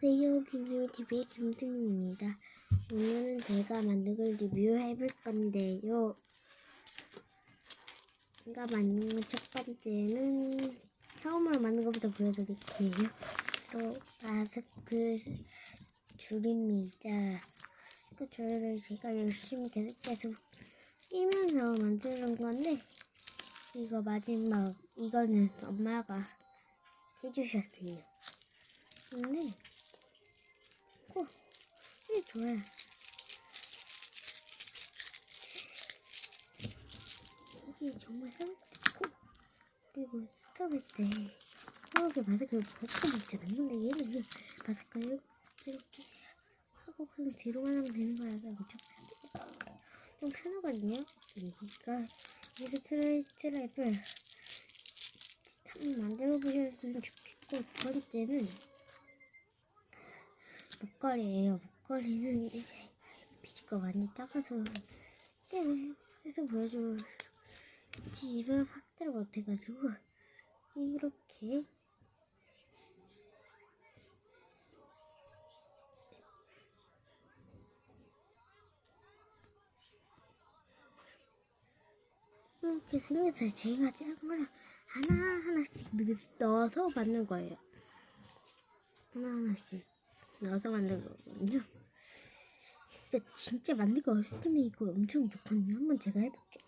안녕하세요. 김수미TV의 김수미입니다. 오늘은 제가 만든 걸 리뷰해 볼 건데요. 제가 만든 첫 번째는 처음으로 만든 것부터 보여드릴게요. 또 마스크 줄입니다. 그 줄을 제가 열심히 계속해서 끼면서 만드는 건데 이거 마지막 이거는 엄마가 해주셨어요. 근데 좋아요. 이게 정말 생각고 그리고 스톱할 때 이렇게 마스크를 벗고 있잖아요. 근데 얘는 마스크를 이렇게 하고 그냥 뒤로만 하면 되는 거라서 좀, 편- 좀 편하거든요. 그러니까 이 스트레이트랩을 한번 만들어 보셨으면 좋겠고 두 번째는 목걸이에요. 목걸이는 이제 비지가 많이 작아서 네, 해서 보여주고 집을 확대를 못해가지고 이렇게 이렇게 생겨서 제가 작은 거를 하나하나씩 넣어서 만든 거예요. 하나하나씩 넣어서 만든 거거든요. 근데 진짜 만들기 어렸을 때는 이거 엄청 좋거든요. 한번 제가 해볼게요.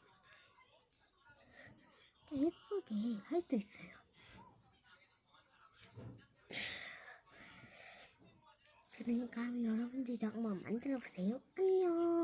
예쁘게 할 수 있어요. 그러니까 여러분들도 한번 만들어 보세요. 안녕.